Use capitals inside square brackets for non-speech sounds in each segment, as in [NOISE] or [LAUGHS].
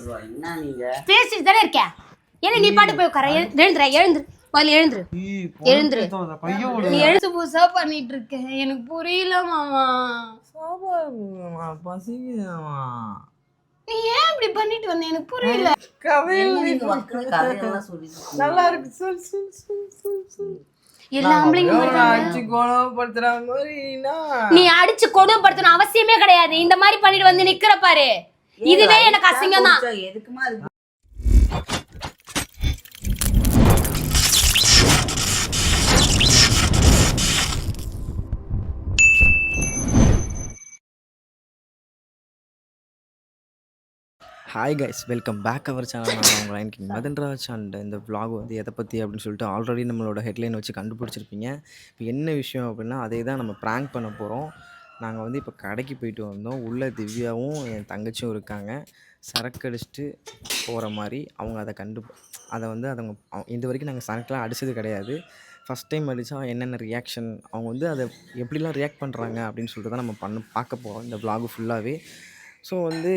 பார்த்துருவோம் என்ன நீங்க? பேசிட்டு தானே இருக்கேன் என்ன நீ பாட்டு போய் உட்கார? எழு- எழுந்துரு எழுந்துரு. முதல்ல எழுந்துரு. எழுந்துரு. நீ எழுத்து புதுசா பண்ணிட்டு இருக்க. எனக்கு புரியல மாமா. நீ ஏன் இப்படி பண்ணிட்டு வந்த? எனக்கு புரியல. என்ன கதையெல்லாம்? நல்லா இருக்கு. சொல் சொல் சொல் நீ அடிச்சு கொடுமைப்படுத்தணும் அவசியமே கிடையாது. இந்த மாதிரி பண்ணிட்டு வந்து நிக்கிற பாரு. இதுவே எனக்கு அசிங்கம் தான். எதுக்குமா hi guys welcome back our channel நான் உங்கள் line king Madan Raj and இந்த vlog வந்து எதை பற்றி அப்படின்னு சொல்லிட்டு ஆல்ரெடி நம்மளோட ஹெட்லைன் வச்சு கண்டுபிடிச்சிருப்பீங்க. இப்போ என்ன விஷயம் அப்படின்னா அதே தான் நம்ம ப்ராங்க் பண்ண போகிறோம் நாங்கள் வந்து இப்போ கடைக்கு போயிட்டு வந்தோம். உள்ளே திவ்யாவும் என் தங்கச்சியும் இருக்காங்க. சரக்கு அடிச்சுட்டு போகிற மாதிரி அவங்க அதை கண்டு அதை வந்து அவங்க இது வரைக்கும் நாங்கள் சரக்குலாம் அடித்தது கிடையாது. ஃபஸ்ட் டைம் அடித்தா என்னென்ன ரியாக்ஷன் அவங்க வந்து அதை எப்படிலாம் ரியாக்ட் பண்ணுறாங்க அப்படின்னு சொல்லிட்டு தான் நம்ம பண்ண பார்க்க போகிறோம் இந்த vlog ஃபுல்லாகவே ஸோ வந்து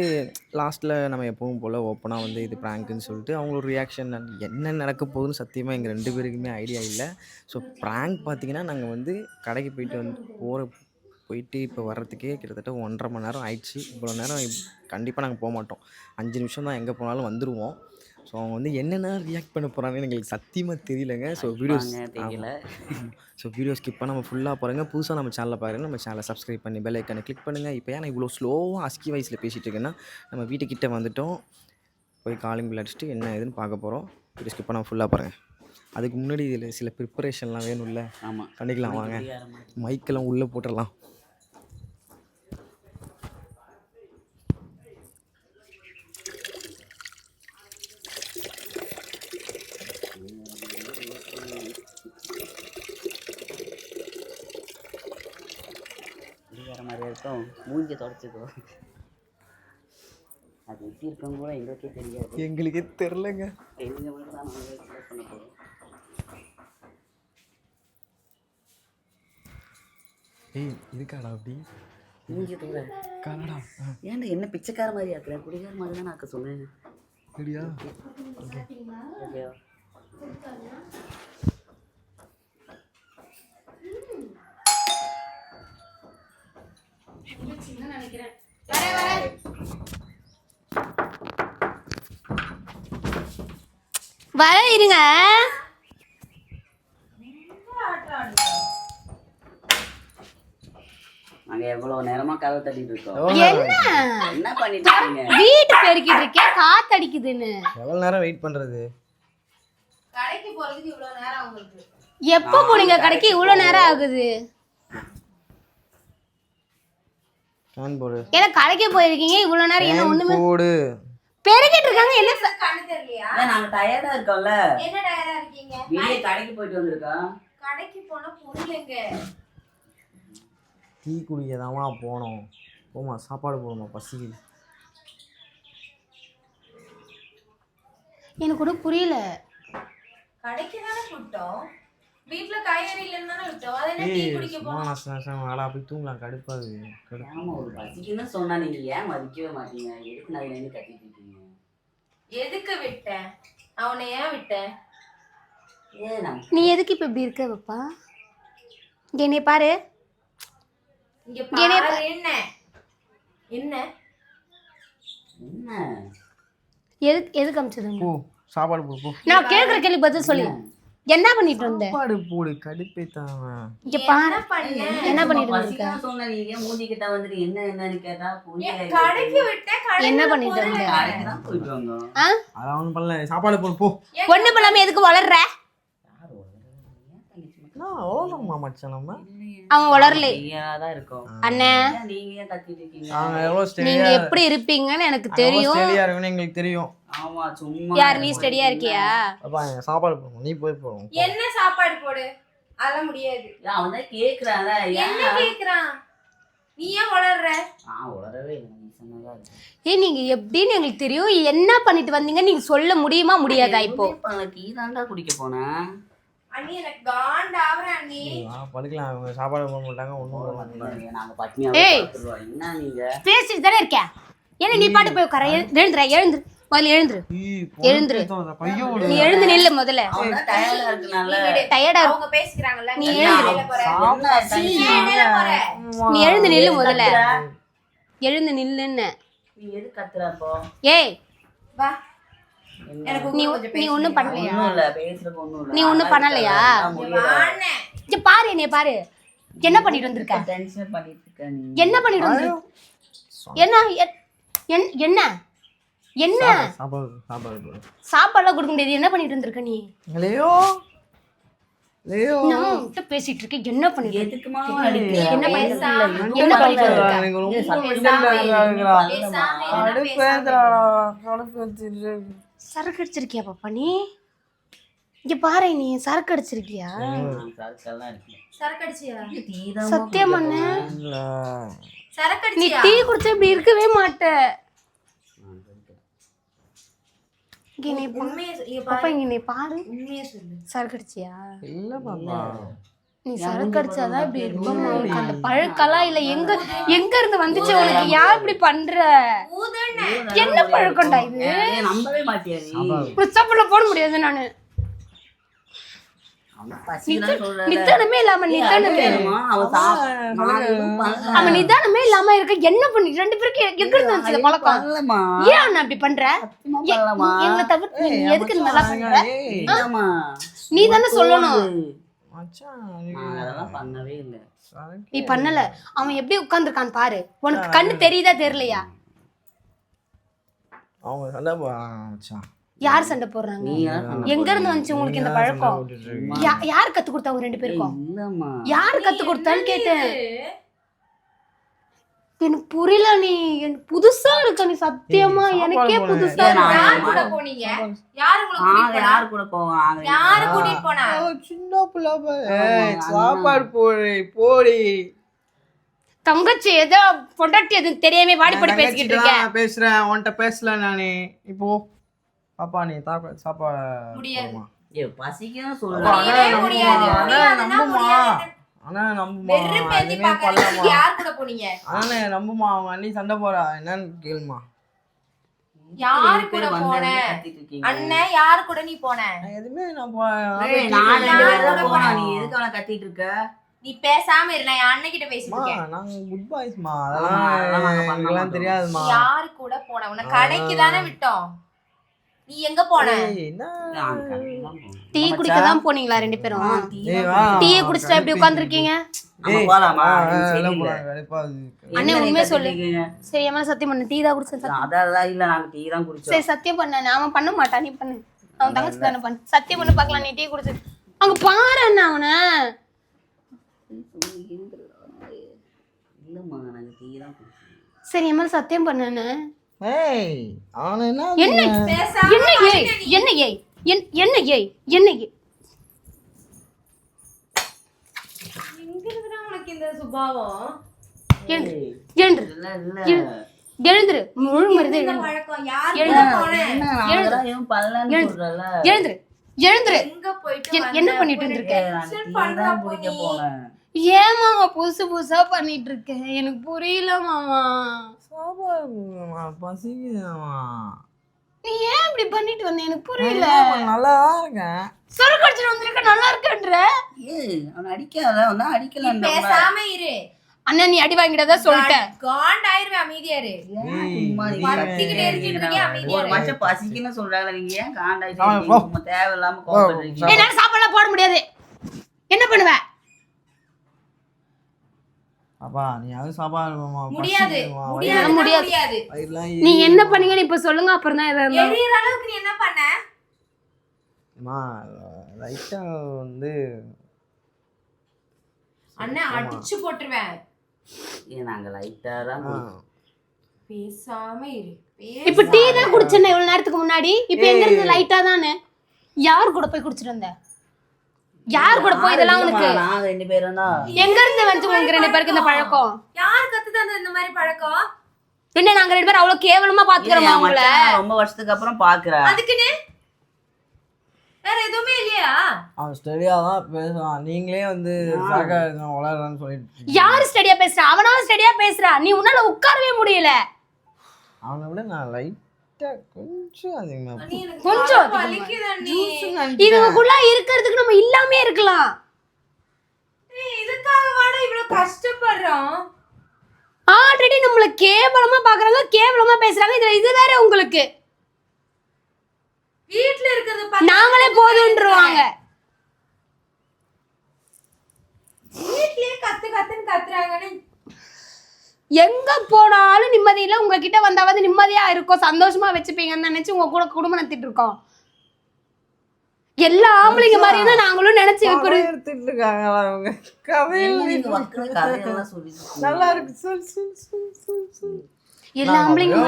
லாஸ்ட்டில் நம்ம எப்பவும் போல் ஓப்பனாக வந்து இது ப்ராங்க்குன்னு சொல்லிட்டு அவங்களோட ரியாக்ஷன் என்ன நடக்க போகுதுன்னு சத்தியமாக எங்கள் ரெண்டு பேருக்குமே ஐடியா இல்லை. ஸோ ப்ராங்க் பார்த்தீங்கன்னா நாங்கள் வந்து கடைக்கு போயிட்டு வந்து போகிற போயிட்டு இப்போ வர்றதுக்கே கிட்டத்தட்ட ஒன்றரை மணி நேரம் ஆயிடுச்சு. இவ்வளோ நேரம் கண்டிப்பாக நாங்கள் போக மாட்டோம். அஞ்சு நிமிஷம் தான் எங்கே போனாலும் வந்துடுவோம் ஸோ அவங்க வந்து என்னென்ன ரியாக்ட் பண்ண போகிறாங்கன்னு எங்களுக்கு சத்தியமாக தெரியலங்க. ஸோ வீடியோஸ் தெரியல. ஸோ வீடியோ ஸ்கிப் பண்ணாமல் ஃபுல்லாக பாருங்கள் புதுசாக நம்ம சேனலில் பாருங்கள் நம்ம சேனலை சப்ஸ்கிரைப் பண்ணி பெல் ஐக்கனை கிளிக் பண்ணுங்கள் இப்போ ஏன் நான் இவ்வளோ ஸ்லோவாக அஸ்கி வயசில் பேசிகிட்டு இருக்கேன்னா நம்ம வீட்டுக்கிட்ட வந்துட்டோம். போய் காலிங் பில் அடிச்சுட்டு என்ன ஏதுன்னு பார்க்க போகிறோம் வீடியோ ஸ்கிப் பண்ணாமல் ஃபுல்லாக பாருங்கள் அதுக்கு முன்னாடி இதில் சில ப்ரிப்பரேஷன்லாம் வேணும்ல. ஆமா. பண்ணிக்கலாம் வாங்க. மைக்கெல்லாம் உள்ளே போட்டுடலாம். மாதிரியா இருக்கும். மூஞ்சி தொடச்சிக்கோ. அது எப்படி இருக்கும் கூட எங்களுக்கே தெரியாது. எங்களுக்கே தெரிலங்க. தெரிஞ்ச மட்டும் தான் நாங்கள் பண்ண போகிறோம் ஏய் இருக்காடா அப்படி? மூஞ்சி தவிர காணடா ஏன்டா என்ன பிச்சைக்கார மாதிரி ஆக்குற குடிகார மாதிரி தான் ஆக்க சொன்னேன். அப்படியா? வர இருங்க. நாங்கள் எவ்வளோ நேரமாக கதை தட்டிட்டு இருக்கோம். என்ன? என்ன பண்ணிட்டு இருக்கீங்க? வீட்டு பெருக்கிட்டு இருக்கேன் நேரம் வெயிட் பண்ணுறது எப்போ போனீங்க கடைக்கு? இவ்வளவு நேரம் ஆகுது. ஃபேன் போடு. ஏன்னா கடைக்கு போயிருக்கீங்க இவ்வளவு நேரம் என்ன ஒண்ணுமே போடு. பெருக்கிட்டு இருக்காங்க என்ன ச- ஏன் நாங்கள் டயர்டாக இருக்கோம்ல. என்ன டயரா இருக்கீங்க? வெளியே கடைக்கு போயிட்டு வந்திருக்கோம். கடைக்கு போனா பொருள் எங்க டீ குடிக்கதாமா போனோம். போமா சாப்பாடு போடுமா பசிக்குது. எனக்கு ஒன்றும் புரியல. கடைக்கு தானே விட்டோம் வீட்ல காய்கறி இல்லைன்னு தானே விட்டோம் அது என்ன டீ ஏய் குடிக்க சும்மா போனோம் நான் சொன்னேன், சொன்னேன், வாடா போய் தூங்கலாம். கடுப்பாது கடுப்பு. ஆமா ஒரு பசிக்குன்னு சொன்னா நீங்க ஏன் மதிக்கவே மாட்டீங்க? எதுக்கு நான் நின்று கத்திட்டு இருக்கீங்க? எதுக்கு விட்டேன்? அவனை ஏன் விட்டேன்? நீ எதுக்கு இப்ப இப்படி இருக்க வைப்பா இங்க என்னைய பாரு. இங்க என்னைய பாரு. என்ன? என்ன? என்ன? எதுக்கு எதுக்கு அமிச்சதுங்க போ சாப்பாடு நான் கேட்குற கேள்வி பதில் சொல்லி. என்ன பண்ணிட்டு இருந்த? சாப்பாடு போடு கடுப்பே தான் இங்க பாரு. என்ன பண்ண? என்ன பண்ணிட்டு இருக்க பசிக்குன்னு சொன்ன நீங்க மூஞ்சி கிட்ட வந்துட்டு என்ன என்னன்னு கேட்டா கடைக்கு விட்டேன் என்ன பண்ணிட்டு இருந்த? கடைக்கு தான் போயிட்டு வந்தோம். ஆ? அதான் ஒன்றும் பண்ணல. சாப்பாடு போடு போ. ஒண்ணு பண்ணாம எதுக்கு வளர்ற? நம்ம. அவன் வளரல. தான் இருக்கோம். அண்ணே. ஏன் நீங்க ஏன் கத்திட்டு இருக்கீங்க நாங்கள் எவ்வளோ நீங்க ஸ்டெடியாக எப்படி இருப்பீங்கன்னு எனக்கு தெரியும். ஸ்டெடியாக இருக்குன்னு எங்களுக்கு தெரியும். ஆமா சும்மா யார் நீ ஸ்டடியா இருக்கியா? அப்பா சாப்பாடு போடுவோம் நீ போய் போடுவோம் என்ன சாப்பாடு போடு? அதெல்லாம் முடியாது. ஏன் அவன் தான் கேக்குறான்ல என்ன ஏன் கேக்குறான்? நீ ஏன் வளர்ற? நான் உளரவே இல்லை நீ சொன்னதா இருக்கு ஏய் நீங்க எப்படின்னு எங்களுக்கு தெரியும். என்ன பண்ணிட்டு வந்தீங்க நீங்க சொல்ல முடியுமா? முடியாதா இப்போ? டீ தாண்டா குடிக்க போனேன். அண்ணி எனக்கு காண்ட் ஆவறேன் அண்ணி ஆ படுக்கலாம். அவங்க சாப்பாடு போட மாட்டாங்க ஒன்றும் போட மாட்டாங்க நாங்க பட்னியாவே ஏய். பார்த்துருவோம் என்ன நீங்க? பேசிட்டு தானே இருக்கேன். என்ன நீ பாட்டு போய் உட்கார. எழு- எழுந்துரு முதல்ல எழுந்துரு. எழுந்துரு. பையோ நீ எழுந்து நில்லு முதல்ல. டயர்டா இருக்கு அவங்க பேசிக்கிறாங்கல்ல நீ எழுந்துரு. நீ எழுந்து நில்லு முதல்ல? எழுந்து நில்லுன்னு. நீ எது கத்துற அப்போ ஏய். வா. நீ ஒண்ணும் பண்ணலையா? நீ ஒண்ணும் பண்ணலையா? பாரு என்னைய பாரு. என்ன பண்ணிட்டு வந்திருக்க? டென்ஷன் பண்ணிட்டு இருக்க நீ? என்ன பண்ணிட்டு வந்திருக்க? என்ன? என்ன? என்ன? சாப்பாடு சாப்பாடு சாப்பாடுலாம் கொடுக்க முடியாது. என்ன பண்ணிட்டு வந்திருக்க நீ? பேசிட்டு இருக்கேன். என்ன பண்ணிட்டு? என்ன பண்ணிட்டு? என்ன பண்ணிட்டு இருக்க? சரக்கு அடிச்சிருக்கியா பாப்பா நீ? இங்க பாரு நீ சரக்கு அடிச்சிருக்கியா? சத்தியம் பண்ணு நீ டீ குடிச்சா இப்படி இருக்கவே மாட்ட. இங்க நீ பாப்பா இங்க நீ பாரு. சரக்கு அடிச்சியா? இல்ல பாப்பா. நீ சரக்கு அடிச்சாதான் இப்படி இருக்கும்? உனக்கு அந்த பழக்கெல்லாம் இல்ல. எங்க எங்க இருந்து வந்துச்சு உனக்கு யார் இப்படி பண்ற? என்ன பழக்கம்டா இது? ஏய், நம்பவே சாப்பாடுல போட முடியாது நானு. அவன் பசிதான் சொல்றாரு. நிதானமே இல்லாம நிதானமே? அவன் நிதானமே இல்லாம இருக்க. என்ன பண்ணி? ரெண்டு பேருக்கு எங்க இருந்து வந்துச்சு பழக்கம். ஏன் அவன் அப்படி பண்ற. எங்களை தவிர்த்து எதுக்கு பண்ற? இல்லம்மா. நீ தானே சொல்லணும். அதெல்லாம் பண்ணவே இல்ல. சரக்கு. நீ பண்ணல. அவன் எப்படி உட்கார்ந்துருக்கான்னு பாரு. உனக்கு கண்ணு தெரியுதா தெரியலையா? அவங்க சண்டை. யார் சண்டை போடுறாங்க. எங்க இருந்து வந்துச்சு உங்களுக்கு இந்த பழக்கம்? யார் கத்து கொடுத்தாங்க ரெண்டு பேருக்கும். யாரு கத்து கொடுத்தான்னு கேட்டேன். எனக்கு புரியல நீ எனக்கு புதுசா இருக்க நீ சத்தியமா? எனக்கே புதுசா யார் கூட போனீங்க? யாரு உங்களை ஆ, கூட்டிட்டு போனா? யார் கூட போவான்? ஆக யாரு கூட்டிட்டு போனா? சின்ன பிள்ளை சாப்பாடு போடு போடி. தங்கச்சி ஏதோ பொண்டாட்டி எதுவும் தெரியாம வாடி போடி பேசிக்கிட்டு இருக்க. நான் பேசுறேன். உன்கிட்ட பேசல நானு. இப்போ பாப்பா நீ தாப்பா சாப்பாடு முடியாது. போடுமா. ஏய், பசிக்குதுன்னு சொல்றா. முடியவே முடியாது. நம்புமா. எதுவுமே பண்ணலாமா யார் கூட போனீங்க அண்ணா நம்புமா அண்ணி சண்டை போறா என்னன்னு கேளுமா யாரு கூட போன. அண்ணன் யாரு கூட நீ போன எதுவுமே நான் போ- ஏய், நான் ரெண்டு பேரும் தான் யார் கூட போனோம். போனா? நீ எதுக்கு அவனை கத்திட்டு இருக்க? நீ பேசாம இரு நான் என் அண்ணன் கிட்ட பேசிட்டு நாங்க குட் பாய்ஸ்மா அதெல்லாம். தெரியாதுமா யாரு கூட போன உன்னை கடைக்கு தானே விட்டோம் நீ எங்க போன. டீ குடிக்க தான் போனீங்களா ரெண்டு பேரும்? டீ குடிச்சிட்டு எப்படி இருக்கு. அண்ணே, உண்மையை சொல்லு. சரி அம்மா சத்தியம் பண்ணு. டீ தான் குடிச்சேன் சத்தியம். அதான் அதான் இல்ல நாங்க டீ தான் குடிச்சோம். சரி சத்தியம் பண்ண. அவன் பண்ண மாட்டான். நீ பண்ணு. அவன் தங்கச்சி தானே பண்ணு. சத்தியம் பண்ணு பார்க்கலாம். நீ டீ குடிச்சு. அங்க பாரு அண்ணா அவனை. சரி என் மேல சத்தியம் பண்ணு ஏய், அவனை என்ன என்ன என்ன ஏய்? என்ன ஏய்? என்- என்ன ஏய்? என்ன ஏய்? எழுந்துரு. முழு. சொல்றேன்ல. எழுந்துரு. எழுந்துரு? என்ன பண்ணிட்டு இருந்திருக்க? போனேன். ஏமா புதுசு புதுசா பண்ணிட்டு இருக்கேன் எனக்கு புரியல மாமா. சாப்பாடு பசிக்குதுமா. நீ ஏன் இப்படி பண்ணிட்டு வந்த? எனக்கு புரியல. நல்லா இருக்கேன். சொருக்கு அடிச்சுட்டு வந்திருக்க நல்லா இருக்கன்ற. ஏய், அவனை அடிக்காத, அவன் அடிக்கலன்ற பேசாம இரு. அண்ணா நீ அடி வாங்கிட்டதா சொல்லிட்டேன். காண்ட் ஆயிருவேன் அமைதியா இரு ஏன் சும்மா நீங்க படுத்திக்கிட்டே இருந்துட்டு இருக்கீங்க, அமைதியா ஒரு. மனுஷன் பசிக்குன்னு சொல்றாங்க நீங்க ஏன் காண்டாயிட்டு ஆ, இருக்கீங்க? போ. சும்மா தேவையில்லாம கோவப்படுறீங்க என்னால சாப்பாடுலாம் போட முடியாது. என்ன பண்ணுவ? அப்பா நீ அது சாப்பாடு போடுமா, முடியாது. பசிக்குதுமா, முடியாது. முடியாது. முடியாது. வயிறுலாம் நீ எரியுது. என்ன பண்ணீங்கன்னு இப்ப சொல்லுங்க அப்புறம் தான் எதா இருந்தாலும். எரியற அளவுக்கு நீ என்ன பண்ண? அம்மா, லைட்டா வந்து அண்ணன் அடிச்சு போட்டுருவேன். ஏன் நாங்க லைட்டா தான். பேசாம இரு. இப்ப டீ தான் குடிச்சேன் இவ்வளவு நேரத்துக்கு முன்னாடி? இப்ப எங்க இருந்து லைட்டா தானே? யார் கூட போய் குடிச்சிட்டு வந்த? யார் கூட போய் இதெல்லாம் உனக்கு? ரெண்டு பேரும் தான். எங்க இருந்து வந்து உங்களுக்கு ரெண்டு பேருக்கு இந்த பழக்கம்? யார் கத்து தந்தது இந்த மாதிரி பழக்கம்? என்ன நாங்க ரெண்டு பேரும் அவ்வளவு கேவலமா பாத்துக்கிறோமா உங்களை? ரொம்ப வருஷத்துக்கு அப்புறம் பாக்குறேன். அதுக்குன்னு வேற எதுவுமே இல்லையா? அவன் ஸ்டெடியா தான் பேசுவான். நீங்களே வந்து சாக்கா வளர்றான்னு சொல்லிட்டு. யாரு ஸ்டடியா பேசுறா? அவனாலும் ஸ்டடியா பேசுறா. நீ உன்னால உட்காரவே முடியல. அவனை விட நான் லைட்டா லைட்டா கொஞ்சம் அதிகமா கொஞ்சம் இதுக்குள்ள இருக்கிறதுக்கு நம்ம இல்லாமே இருக்கலாம். இதுக்காக வாடா இவ்வளவு கஷ்டப்படுறோம். ஆல்ரெடி நம்மள கேவலமா பாக்குறாங்க கேவலமா பேசுறாங்க. இதுல இது வேற உங்களுக்கு. வீட்ல இருக்கிறது நாங்களே போதுன்றவாங்க வீட்லயே கத்து கத்துன்னு கத்துறாங்கன்னு எங்க போனாலும் நிம்மதி இல்ல உங்ககிட்ட வந்தாவது நிம்மதியா இருக்கும் சந்தோஷமா வச்சுப்பீங்கன்னு நினைச்சு உங்க கூட குடும்பம் நடத்திட்டு இருக்கோம். எல்லா ஆம்பளைங்க மாதிரி தான் நாங்களும் நினைச்சு எடுத்துட்டு இருக்காங்களா அவங்க இருக்கீங்க. நல்லா இருக்கு. சொல் சொல் சொல் சொல் சொல். எல்லா ஆம்பளைங்க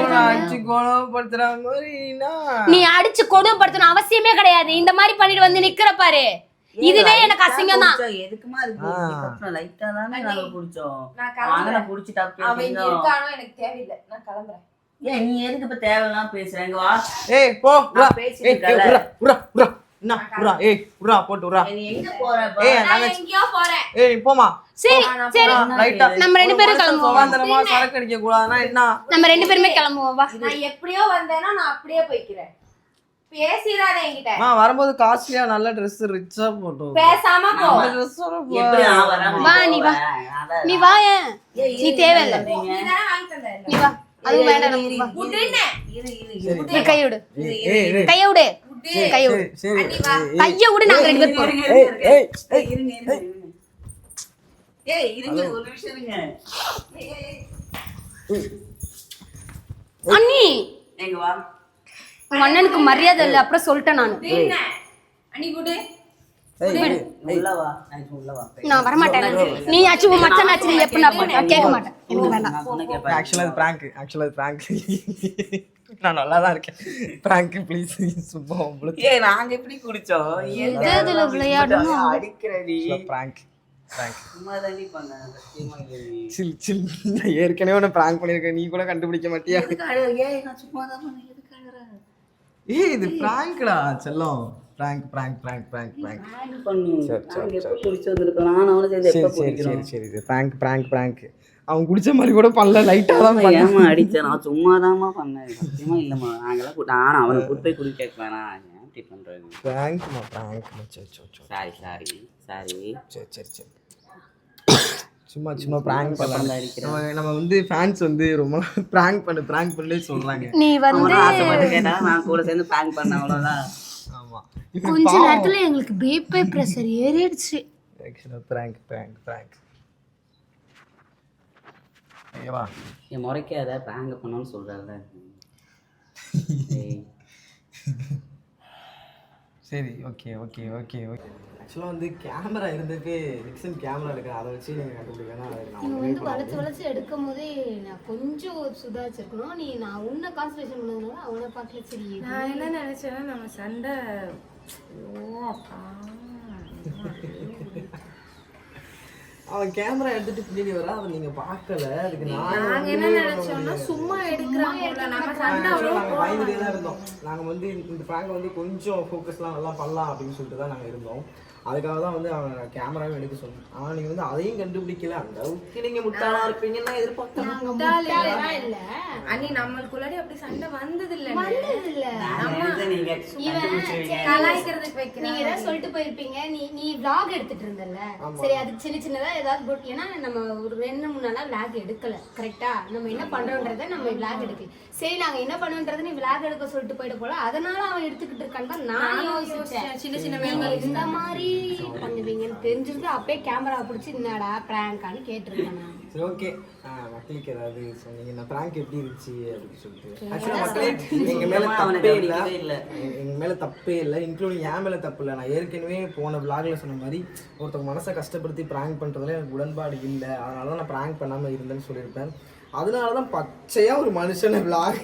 நீ அடிச்சு கொடுமைப்படுத்தணும் அவசியமே கிடையாது. இந்த மாதிரி பண்ணிட்டு வந்து நிக்கிற பாரு. இதுவே எனக்கு அசிங்கம் தான். எதுக்குமா அது குடிச்சோம்? லைட்டா தானே நாங்க குடிச்சோம். நான் வாங்க கிளம்புறேன் குடிச்சு அவன் இங்க இருக்கானோ எனக்கு தேவையில்லை. நான் கிளம்புறேன். ஏன் நீ எதுக்கு இப்ப தேவையில்லாம் பேசுறேங்க வா. ஏய் போ உரா நான் பேசிட்டு ஏய் ஏய், இருக்கேன்ல. உரா உரா உரா என்ன உரா ஏய் உரா போட்டு உரா நீ எங்க போற இப்ப? ஏய் நான் நாங்க எங்கேயோ போறேன். ஏய் நீ போமா சரி சரி. லைட்டா நம்ம ரெண்டு பேரும் கிளம்புவோம். சுதந்திரமா சரக்கு அடிக்க கூடாதுன்னா என்ன? நம்ம ரெண்டு பேருமே கிளம்புவோம். வா. நான் எப்படியோ வந்தேன்னா நான் அப்படியே போய்க்கிறேன். பேசிடாத என்கிட்ட மா வரும்போது காஸ்ட்லியா நல்ல Dress ரிச்சா போட்டு பேசாம போ அந்த ட்ரெஸ்ஸோட எப்படி நான் வராம வா, நீ வா. அதான். நீ வா ஏன் ஏய், நீ இரு, தேவையில்ல. என்ன பண்றீங்க? நீ தானே வாங்கி தந்த நீ வா அதுவும் வேண்டாம் இரு, நம்ம இரு, வா. விடுன்னு. இரு, இரு, சரி. இரு. நீ கையை விடு கையை விடு. கையை விடு சரி கையை விடு நாங்க ரெண்டு பேரும் போறோம் இருங்க, இருங்க, ஏய், இருங்க. ஏய், இருங்க, இருங்க, இருங்க. ஏய், இருங்க, ஒரு நிமிஷம் இருங்க. அண்ணி எங்க வா. உங்க அண்ணனுக்கு மரியாதை இல்லை அப்புறம் சொல்லிட்டேன் நான். நான் இப்ப உள்ள வா. நான் வரமாட்டேன். நீ ஆச்சு உன் மச்சான் ஆச்சு நீ எப்ப நான் கேட்க மாட்டேன். எனக்கு வேண்டாம் நான் சொன்ன கேட்பேன். ஆக்சுவலா அது பிராங்க் ஆக்சுவலா அது பிராங்க் நான் நல்லா தான் இருக்கேன். பிராங்க் ப்ளீஸ் சும்மா உங்களுக்கு ஏய், நாங்க எப்படி குடிச்சோம்? ஏன் எது இதுல விளையாடணும்? அடிக்கிற நீ? பிராங்க் ஏற்கனவே உன்னை பிராங்க் பண்ணியிருக்கேன். நீ கூட கண்டுபிடிக்க மாட்டியா? ஏய், இது பிராங்க்டா செல்லம். Prank prank prank prank prank. சரி, சரி, சரி எப்ப சரி. குடிக்கிறோம்? சரி சரி இது பிராங்க் பிராங்க் பிராங்க் அவன் குடிச்ச மாதிரி கூட பண்ணல லைட்டா தான் ஏமா அடிச்சேன் நான் சும்மா பண்ணேன். சத்தியமா இல்லம்மா. நாங்கெல்லாம் கூ- நானும் அவனை கூட்டு போய் குடிக்க வைக்கலாம் ஏன் இப்படி பண்றது? பிராங்க்மா பிராங்க்மா சரி சாரி சாரி. சாரி சரி சரி சரி. சும்மா சும்மா பிராங்க் பண்ணல பண்ணலாம். நம்ம வந்து ஃபேன்ஸ் வந்து ரொம்ப பிராங்க் பண்ணு பிராங்க் பண்ணலே சொல்றாங்க. நீ வந்து நான் கூட சேர்ந்து பிராங்க் பண்ணேன் அவ்வளவுதான். ஆமா. கொஞ்ச நேரத்துல எங்களுக்கு பிபி பிரஷர் ஏறிடுச்சு. பிராங்க் பிராங்க் பிராங்க் ஐயவா என் முறைக்காத பிராங்க் பண்ணணும்னு சொல்றல [LAUGHS] சரி ஓகே ஓகே ஓகே ஓகே ஆக்சுவலாக வந்து கேமரா இருந்ததுக்கு நிக்சன் கேமரா எடுக்கிறேன் அதை வச்சு நீங்கள் கண்டுபிடிக்கணும் உடனே வந்து வளைச்சு வளைச்சு எடுக்கும் போதே நான் கொஞ்சம் சுதாச்சிருக்கணும் நீ நான் உன்னை கான்சன்ட்ரேஷன் பண்ணதுனால அவனை பார்க்கல. சரி நான் என்ன நினைச்சேன்னா நம்ம சண்டை ஓ அப்பா அவன் கேமரா எடுத்துட்டு பின்னாடி வர அதை நீங்க பார்க்கல. அதுக்கு நான் நாங்க என்ன நினைச்சோம்னா சும்மா எடுக்கிறாங்க நம்ம சண்டை நாங்க பயந்துட்டே தான் இருந்தோம். நாங்க வந்து இந்த பிராங்க் வந்து கொஞ்சம் ஃபோக்கஸ்லாம் நல்லா பண்ணலாம் அப்படின்னு சொல்லிட்டு தான் நாங்க இருந்தோம். அதுக்காக தான் வந்து அவன் கேமராவும் எடுக்க சொன்னோம் ஆனா நீங்க வந்து அதையும் கண்டுபிடிக்கல. அந்த அளவுக்கு நீங்க முட்டாளா இருப்பீங்கன்னு எதிர்பார்த்தேன் இல்ல. அண்ணி நம்மளுக்குள்ளாடி அப்படி சண்டை வந்தது இல்ல இல்ல நீங்க கண்டுபிடிச்சிருவீங்க? கலாய்க்கிறதுக்கு நீங்க ஏதாவது சொல்லிட்டு போயிருப்பீங்க. நீ நீ vlog எடுத்துட்டு இருந்தல்ல. சரி அது சின்ன சின்னதா ஏதாவது போட்டு ஏன்னா நம்ம ஒரு ரெண்டு மூணு நாளா vlog எடுக்கல. கரெக்டா நம்ம என்ன பண்றோன்றத நம்ம vlog எடுக்கல. சரி நாங்க என்ன பண்ணுன்றது நீ vlog எடுக்க சொல்லிட்டு போயிட போல. அதனால அவன் எடுத்துக்கிட்டு இருக்கான்னு தான் நான் யோசிச்சேன். சின்ன சின்ன இந்த மாதிரி பண்ணுவீங்கன்னு தெரிஞ்சிருந்து அப்பயே கேமரா பிடிச்சி என்னடா பிராங்கான்னு கேட்டிருக்கேன் நான். சரி ஓகே மக்களுக்கு ஏதாவது சொன்னீங்க நான் பிராங்க் எப்படி இருந்துச்சு அப்படின்னு சொல்லிட்டு. ஆக்சுவலாக மக்களே எங்க மேல தப்பே இல்ல. எங்க- மேல தப்பே இல்லை. இன்க்ளூடிங் என் மேல தப்பு இல்லை. நான் ஏற்கனவே போன விளாக்ல சொன்ன மாதிரி ஒருத்தவங்க மனசை கஷ்டப்படுத்தி பிராங்க் பண்றதுல எனக்கு உடன்பாடு இல்லை. அதனால தான் நான் பிராங்க் பண்ணாம இருந்தேன்னு சொல்லியிருப்பேன். அதனால தான் பச்சையா ஒரு மனுஷனை விளாக்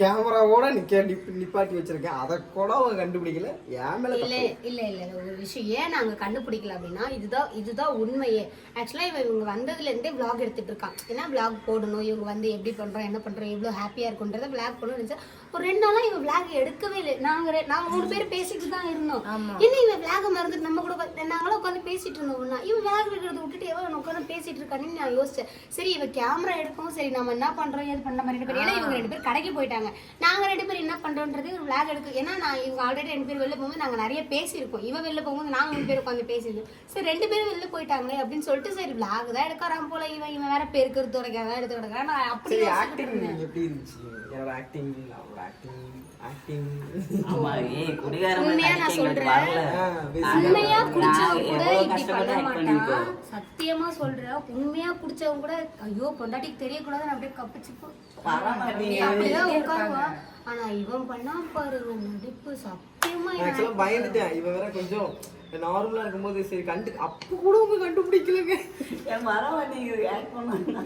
கேமராவோட நிக்க நிப் நிப்பாட்டி வச்சிருக்கேன். அதை கூட அவங்க கண்டுபிடிக்கல. என் மேல இல்ல இல்ல இல்ல ஒரு விஷயம் ஏன் நாங்க கண்டுபிடிக்கல அப்படின்னா இதுதான் இதுதான் உண்மையே. ஆக்சுவலா இவன் இவங்க வந்ததுல இருந்தே vlog எடுத்துட்டு இருக்கான். ஏன்னா vlog போடணும்? இவங்க வந்து எப்படி பண்றோம் என்ன பண்றோம் எவ்வளவு ஹாப்பியா இருக்குன்றத vlog பண்ணணும்னு நினைச்சா ஒரு ரெண்டு நாளா இவன் விளாக் எடுக்கவே இல்லை. நாங்க நாங்க மூணு பேர் பேசிட்டு தான் இருந்தோம். என்ன இவன் விளாக மறந்துட்டு நம்ம கூட நாங்களும் உட்காந்து பேசிட்டு இருந்தோம் ஒண்ணா. இவன் விளாக் எடுக்கிறத விட்டுட்டு எவன் உட்காந்து பேசிட்டு இருக்கான்னு நான் யோசிச்சேன். சரி இவன் கேமரா எடுக்கும் சரி நம்ம என்ன பண்றோம் ஏது பண்ண மாதிரி ரெண்டு பேர் ஏன்னா இவங்க ரெண்டு பேர் கடைக்கு போயிட்டாங்க. நாங்க ரெண்டு பேர் என்ன பண்றோன்றது ஒரு விளாக் எடுக்க ஏன்னா நான் இவங்க ஆல்ரெடி ரெண்டு பேர் வெளில போகும்போது நாங்க நிறைய பேசியிருக்கோம். இவன் வெளில போகும்போது நாங்க மூணு பேர் உட்காந்து பேசியிருந்தோம். சரி ரெண்டு பேரும் வெளில போயிட்டாங்களே அப்படின்னு சொல்லிட்டு சரி விளாக் தான் எடுக்கிறான் போல இவன். இவன் வேற பெருக்கிறது தொடக்காதான் எடுத்து கிடக்கிறான் நான் அப்படி ஆக்டிங். எப்படி இருந்துச்சு? என்னோட ஆக்டிங் அவரோட ஆக்டிங் ஆக்டிங் ஆமா ஏய் குடிகார மாதிரி உண்மையா குடிச்சவங்க கூட இப்படி பண்ண மாட்டான். சத்தியமா சொல்றேன். உண்மையா குடிச்சவங்க கூட ஐயோ பொண்டாட்டிக்கு தெரியக்கூடாதுன்னு அப்படியே கப்பிச்சு போ- பரவாயில்லையே. அப்படிதான் உட்காருவான். ஆனா இவன் பண்ணா பாரு நடிப்பு சத்தியமா பயந்துட்டேன். இவன் வேற கொஞ்சம் நார்மலாக இருக்கும்போது சரி கண்டு அப்போ கூட உங்க கண்டுபிடிக்கலங்க. வர மாட்டேங்குது ஆக்ட் பண்ணா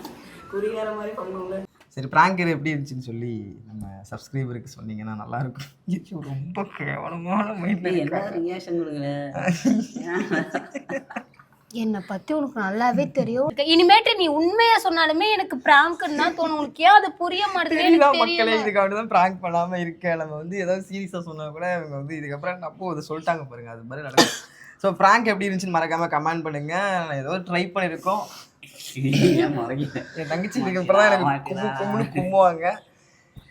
குடிகார மாதிரி பண்ணுவோம்ல சரி ப்ராங்கர் எப்படி இருந்துச்சுன்னு சொல்லி நம்ம சப்ஸ்கிரைபருக்கு சொன்னீங்கன்னா நல்லாயிருக்கும். ஐயோ, ரொம்ப கேவலமான மைண்டில் நீ என்ன ரியாக்ஷன் கொடுக்கல என்னை பத்தி உனக்கு நல்லாவே தெரியும். இனிமேட்டு நீ உண்மையா சொன்னாலுமே எனக்கு பிராங்க்னு தான் தோணும். உனக்கு ஏன் அது புரிய மாட்டேங்குது? எனக்கு மக்களே தெரியல. இதுக்காக தான் ப்ராங்க் பண்ணாமல் இருக்க நம்ம வந்து ஏதாவது சீரியஸாக சொன்னா கூட இவங்க வந்து இதுக்கப்புறம் அப்போ அதை சொல்லிட்டாங்க பாருங்க அது மாதிரி நடக்கும் ஸோ ப்ராங்க் எப்படி இருந்துச்சுன்னு மறக்காம கமெண்ட் பண்ணுங்க. நான் ஏதோ ட்ரை பண்ணியிருக்கோம்? [LAUGHS] என் தங்கச்சி எனக்கு கும்மு கும்முன்னு கும்முவாங்க.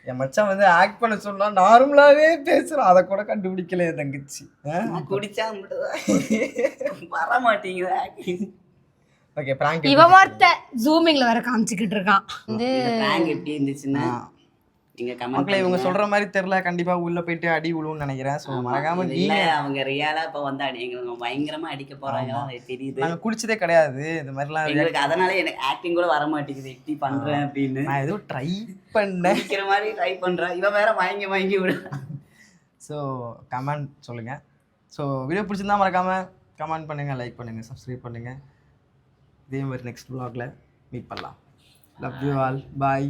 என் மச்சான் வந்து ஆக்ட் பண்ண சொன்னா நார்மலாவே பேசுறான். அதை கூட கண்டுபிடிக்கல என் தங்கச்சி. நான் குடிச்சா வர மாட்டேங்குது. ஓகே ப்ராங்க் இவ வார்த்தை ஜூமிங்ல வேற காமிச்சுக்கிட்டு இருக்கான். வந்து இந்த prank எப்படி இருந்துச்சுன்னா நீங்க மக்களே இவங்க சொல்ற மாதிரி தெரியல. கண்டிப்பா உள்ள போயிட்டு அடி விழுன்னு நினைக்கிறேன். ஸோ மறக்காம இல்ல நீங்க அவங்க ரியலா இப்ப வந்து அடி எங்களுக்கு பயங்கரமா அடிக்க போறாங்க. தெரியுது. நாங்க குடிச்சதே கிடையாது. இந்த மாதிரிலாம் எங்களுக்கு அதனால எனக்கு ஆக்டிங் கூட வர மாட்டேங்குது. எப்படி பண்றேன் அப்படின்னு. நான் ஏதோ ட்ரை பண்ணேன். மாதிரி ட்ரை பண்றேன். இவன் வேற வாங்கி வாங்கி விடு. ஸோ கமெண்ட் சொல்லுங்க. ஸோ வீடியோ பிடிச்சிருந்தா மறக்காம கமெண்ட் பண்ணுங்க லைக் பண்ணுங்க சப்ஸ்கிரைப் பண்ணுங்க. இதே மாதிரி நெக்ஸ்ட் vlogல மீட் பண்ணலாம். Love you all bye